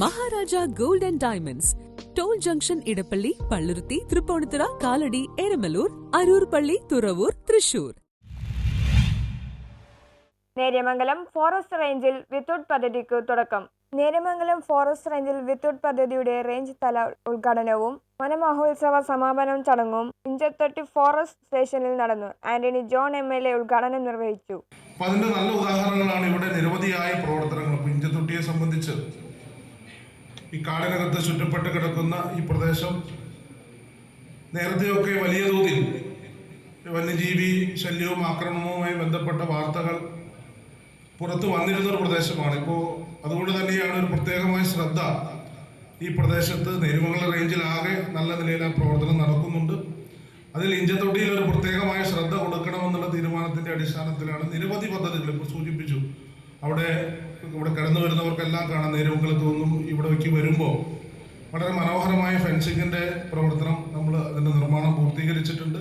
Maharaja gold and diamonds. Toll junction Edappally Palluruthy Tripunithura Kalady Eramalloor Aroor പള്ളി Thuravoor Thrissur. Neriamangalam forest റേഞ്ചിൽ without പദ്ധതിക്ക് തുടക്കം. Neriamangalam forest റേഞ്ചിൽ വിത്തൗട്ട് പദ്ധതിയുടെ റേഞ്ച് തല ഉദ്ഘാടനവും വനമഹോത്സവ സമാപനം ചടങ്ങും ഇഞ്ചത്തൊട്ടി ഫോറസ്റ്റ് സ്റ്റേഷനിൽ നടന്നു. Antony John M L A ഉദ്ഘാടനം നിർവഹിച്ചു. അപ്പൊ അതിന്റെ നല്ല ഉദാഹരണങ്ങളാണ് ഇവിടെ നിരവധിയായ പ്രവർത്തനങ്ങൾ ഇഞ്ചത്തൊട്ടിയെ സംബന്ധിച്ച്. ഈ കാടിനകത്ത് ചുറ്റപ്പെട്ട് കിടക്കുന്ന ഈ പ്രദേശം നേരത്തെയൊക്കെ വലിയ തോതിൽ വന്യജീവി ശല്യവും ആക്രമണവുമായി ബന്ധപ്പെട്ട വാർത്തകൾ പുറത്തു വന്നിരുന്ന ഒരു പ്രദേശമാണ്. ഇപ്പോൾ അതുകൊണ്ട് തന്നെയാണ് ഒരു പ്രത്യേകമായ ശ്രദ്ധ ഈ പ്രദേശത്ത് നെരുമംഗല റേഞ്ചിലാകെ നല്ല നിലയിൽ ആ പ്രവർത്തനം നടക്കുന്നുണ്ട്. അതിൽ ഇഞ്ചത്തൊട്ടിയിൽ ഒരു പ്രത്യേകമായ ശ്രദ്ധ കൊടുക്കണമെന്നുള്ള തീരുമാനത്തിന്റെ അടിസ്ഥാനത്തിലാണ് നിരവധി പദ്ധതികൾ ഇപ്പോൾ സൂചിപ്പിച്ചു. അവിടെ ഇവിടെ കടന്നു വരുന്നവർക്കെല്ലാം കാണാൻ നേരുമംഗലത്ത് നിന്നും ഇവിടേക്ക് വരുമ്പോൾ വളരെ മനോഹരമായ ഫെൻസിങ്ങിന്റെ പ്രവർത്തനം നമ്മൾ അതിന്റെ നിർമ്മാണം പൂർത്തീകരിച്ചിട്ടുണ്ട്.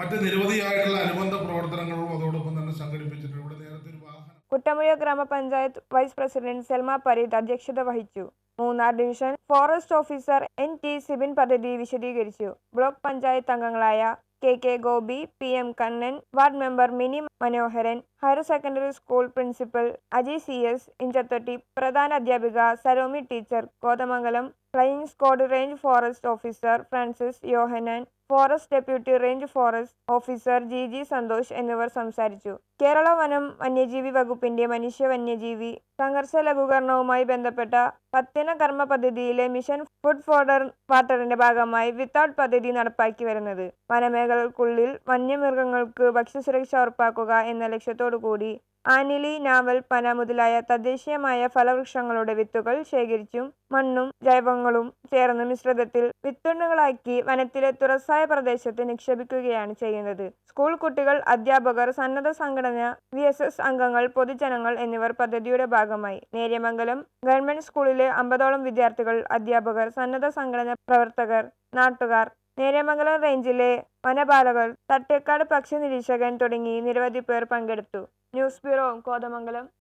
മറ്റ് നിരവധിയായിട്ടുള്ള അനുബന്ധ പ്രവർത്തനങ്ങളും അതോടൊപ്പം തന്നെ സംഘടിപ്പിച്ചിട്ടുണ്ട്. ഇവിടെ നേരത്തെ ഒരു വാഹനം കുട്ടമ്പുഴ ഗ്രാമപഞ്ചായത്ത് വൈസ് പ്രസിഡന്റ് സെൽമ പരീദ് അധ്യക്ഷത വഹിച്ചു. Munnar division forest officer N T Sibin പദ്ധതി വിശദീകരിച്ചു. ബ്ലോക്ക് പഞ്ചായത്ത് അംഗങ്ങളായ K K Gopi P M Kannan ward member Mini Manoharan higher secondary school principal Aji C S Inchathotty പ്രധാന അധ്യാപിക Saromi teacher Kothamangalam flying squad range forest officer Francis Yohannan forest deputy range forest officer G G Santhosh എന്നിവർ സംസാരിച്ചു. കേരള വനം വന്യജീവി വകുപ്പിന്റെ മനുഷ്യ വന്യജീവി സംഘർഷ ലഘൂകരണവുമായി ബന്ധപ്പെട്ട പത്തിന കർമ്മ പദ്ധതിയിലെ മിഷൻ ഫുഡ് ഫോർഡർ വാട്ടറിന്റെ ഭാഗമായി വിത്തൌട്ട് പദ്ധതി നടപ്പാക്കി വരുന്നത്. വനമേഖലകൾക്കുള്ളിൽ വന്യമൃഗങ്ങൾക്ക് ഭക്ഷ്യസുരക്ഷ ഉറപ്പാക്കുക എന്ന ലക്ഷ്യത്തോടു കൂടി ആനിലി നാവൽ പന മുതലായ തദ്ദേശീയമായ ഫലവൃക്ഷങ്ങളുടെ വിത്തുകൾ ശേഖരിച്ചും മണ്ണും ജൈവങ്ങളും ചേർന്ന് മിശ്രിതത്തിൽ വിത്തുണ്ണുകളാക്കി വനത്തിലെ തുറസായ പ്രദേശത്ത് നിക്ഷേപിക്കുകയാണ് ചെയ്യുന്നത്. സ്കൂൾ കുട്ടികൾ അധ്യാപകർ സന്നദ്ധ സംഘടന വി എസ് എസ് അംഗങ്ങൾ പൊതുജനങ്ങൾ എന്നിവർ പദ്ധതിയുടെ ഭാഗമായി നേര്യമംഗലം ഗവൺമെന്റ് സ്കൂളിലെ അമ്പതോളം വിദ്യാർത്ഥികൾ അധ്യാപകർ സന്നദ്ധ സംഘടന പ്രവർത്തകർ നാട്ടുകാർ നേര്യമംഗലം റേഞ്ചിലെ വനപാലകർ തട്ടേക്കാട് പക്ഷി നിരീക്ഷകൻ തുടങ്ങി നിരവധി പേർ പങ്കെടുത്തു. News bureau Kothamangalam.